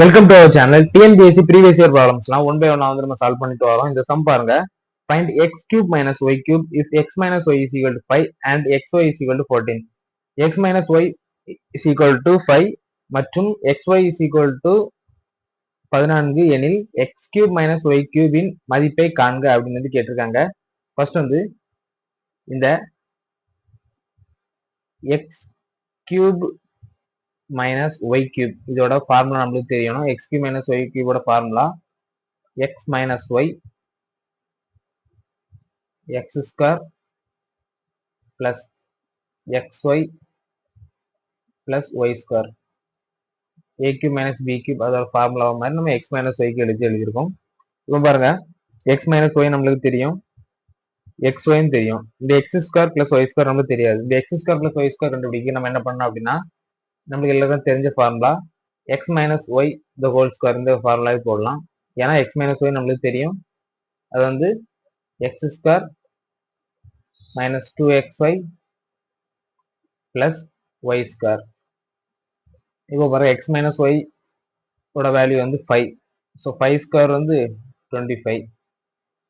Welcome to our channel TNPSC previous year ப்ராப்ளம்ஸ்லாம் one by one வந்து நம்ம solve பண்ணிட்டு வரோம். இந்த சம் பாருங்க. Find x cube minus y cube if x minus y is equal to five and x y is equal to fourteen x minus y is equal to five மற்றும் x y is equal to பதினான்கு எனில் x cube minus y கியூபின் மதிப்பை காண்க அப்படின்னு வந்து கேட்டிருக்காங்க. First வந்து இந்த x cube minus y cube இதோட ஃபார்முலா நம்மளுக்கு தெரியணும். X cube minus y கியூபோட formula x minus y x square plus x y plus y square a cube minus b cube அதோட ஃபார்முலா மாதிரி நம்ம எக்ஸ் மைனஸ் ஒய்க்கு எழுதி எழுதியிருக்கோம். இப்போ பாருங்க. எக்ஸ் மைனஸ் ஒய் நம்மளுக்கு தெரியும். எக்ஸ் ஒய்னு தெரியும். இந்த x square plus y square நம்மளுக்கு தெரியாது. இந்த x square plus y square கண்டுபிடிக்க நம்ம என்ன பண்ணோம் அப்படின்னா நம்மளுக்கு எல்லாருக்கும் தெரிஞ்ச ஃபார்முலா எக்ஸ் மைனஸ் ஒய் இந்த ஹோல் ஸ்கொயர் இந்த ஃபார்முலாவே போடலாம். ஏன்னா எக்ஸ் மைனஸ் ஒய் நம்மளுக்கு தெரியும். அது வந்து x square minus two x y plus y square இப்போ பாருங்கள் எக்ஸ் மைனஸ் ஒய் ஓட வேல்யூ வந்து ஃபைவ் ஸோ ஃபைவ் ஸ்கொயர் வந்து twenty five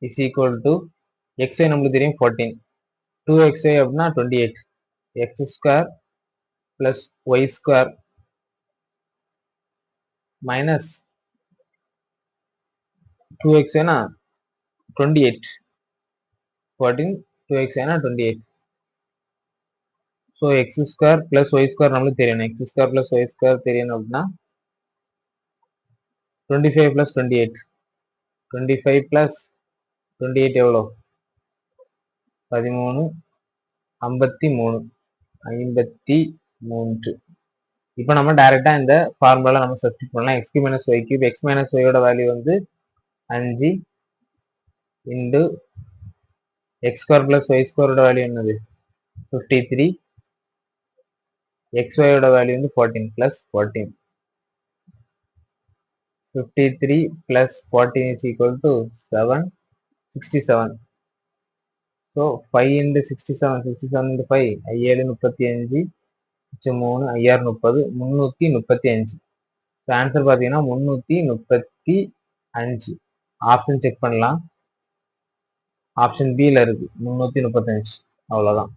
is equal to x y நம்மளுக்கு தெரியும் ஃபோர்டீன் டூ எக்ஸ் ஒய் அப்படின்னா twenty eight x square plus y square minus two x ஏன்னா twenty eight fourteen two x ஏன்னா twenty eight so x square plus y square நம்மளுக்கு தெரியணும் x square plus y square தெரியணும் அப்படின்னா twenty five plus twenty eight twenty five plus twenty eight எவ்வளோ பதிமூணு ஐம்பத்தி மூணு ஐம்பத்தி மூன்று. இப்போ நம்ம டைரெக்டா இந்த ஃபார்முலால நம்ம சப்ஸ்டிட் பண்ணலாம். X minus y cube x minus ஒய்யோட வேல்யூ வந்து அஞ்சு into x square plus y ஸ்கொயரோட வேல்யூ என்னது? ஃபிஃப்டி த்ரீ எக்ஸ் ஒயோட வேல்யூ வந்து fourteen plus fourteen fifty three plus fourteen is equal to seven sixty seven so five into sixty seven sixty seven into five ஏழு முப்பத்தி அஞ்சு. மிச்சம் மூணு ஐயாயிரம் முப்பது முந்நூற்றி முப்பத்தி அஞ்சு ஸோ ஆன்சர் பார்த்தீங்கன்னா முந்நூற்றி முப்பத்தி அஞ்சு ஆப்ஷன் செக் பண்ணலாம் ஆப்ஷன் பியில் இருக்கு. முந்நூற்றி முப்பத்தஞ்சு. அவ்வளோதான்